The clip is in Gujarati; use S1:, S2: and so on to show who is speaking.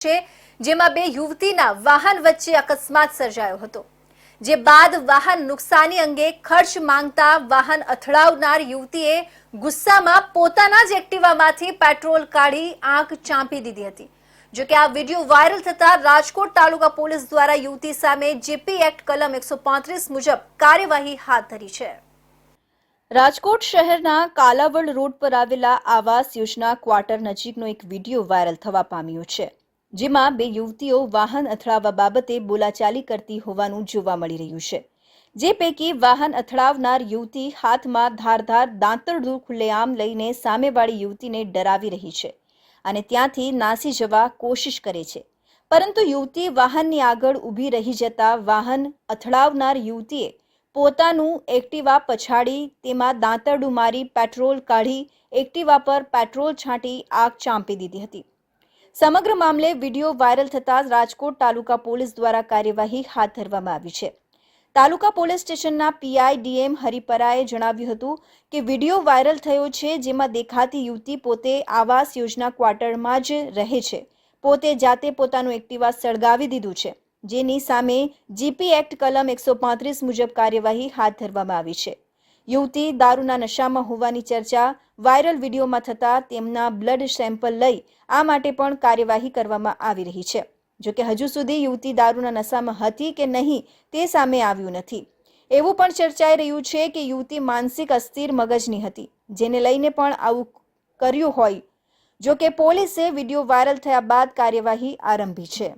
S1: છે, જેમાં બે યુવતીના વાહન વચ્ચે અકસ્માત સર્જાયો હતો. જે બાદ વાહન નુકસાની અંગે ખર્ચ માંગતા વાહન અથડાવનાર યુવતીએ ગુસ્સામાં પોતાના જ એક્ટિવામાંથી પેટ્રોલ કાઢી આંખ ચાંપી દીધી હતી. જો કે આ વીડિયો વાયરલ થતા રાજકોટ તાલુકા પોલીસ દ્વારા યુવતી સામે જેપી એક્ટ કલમ એકસો મુજબ કાર્યવાહી હાથ ધરી છે. રાજકોટ શહેરના કાલાવડ રોડ પર આવેલા આવાસ યોજના ક્વાર્ટર નજીકનો એક વીડિયો વાયરલ થવા પામ્યો છે. જેમાં બે યુવતીઓ વાહન અથડાવવા બાબતે બોલાચાલી કરતી હોવાનું જોવા મળી રહ્યું છે. જે પૈકી વાહન અથડાવનાર યુવતી હાથમાં ધારધાર દાંતરડું ખુલ્લેઆમ લઈને સામેવાળી યુવતીને ડરાવી રહી છે અને ત્યાંથી નાસી જવા કોશિશ કરે છે. પરંતુ યુવતી વાહનની આગળ ઊભી રહી જતા વાહન અથડાવનાર યુવતીએ પોતાનું એક્ટિવા પછાડી તેમાં દાંતરડું મારી પેટ્રોલ કાઢી એક્ટિવા પર પેટ્રોલ છાંટી આગ ચાંપી દીધી હતી. સમગ્ર મામલે વીડિયો વાયરલ થતાં રાજકોટ તાલુકા પોલીસ દ્વારા કાર્યવાહી હાથ ધરવામાં આવી છે. તાલુકા પોલીસ સ્ટેશનના પીઆઈ ડીએમ હરિપરાએ જણાવ્યું હતું કે વીડિયો વાયરલ થયો છે જેમાં દેખાતી યુવતી પોતે આવાસ યોજના ક્વાર્ટરમાં જ રહે છે. પોતે જાતે પોતાનું એક્ટિવા સળગાવી દીધું છે. જેની સામે જીપી એક્ટ કલમ એકસો મુજબ કાર્યવાહી હાથ ધરવામાં આવી છે. યુવતી દારૂના નશામાં હોવાની ચર્ચા વાયરલ વિડીયોમાં થતાં તેમના બ્લડ સેમ્પલ લઈ આ માટે પણ કાર્યવાહી કરવામાં આવી રહી છે. જોકે હજુ સુધી યુવતી દારૂના નશામાં હતી કે નહીં તે સામે આવ્યું નથી. એવું પણ ચર્ચાઈ રહ્યું છે કે યુવતી માનસિક અસ્થિર મગજની હતી, જેને લઈને પણ આવું કર્યું હોય. જો કે પોલીસે વીડિયો વાયરલ થયા બાદ કાર્યવાહી આરંભી છે.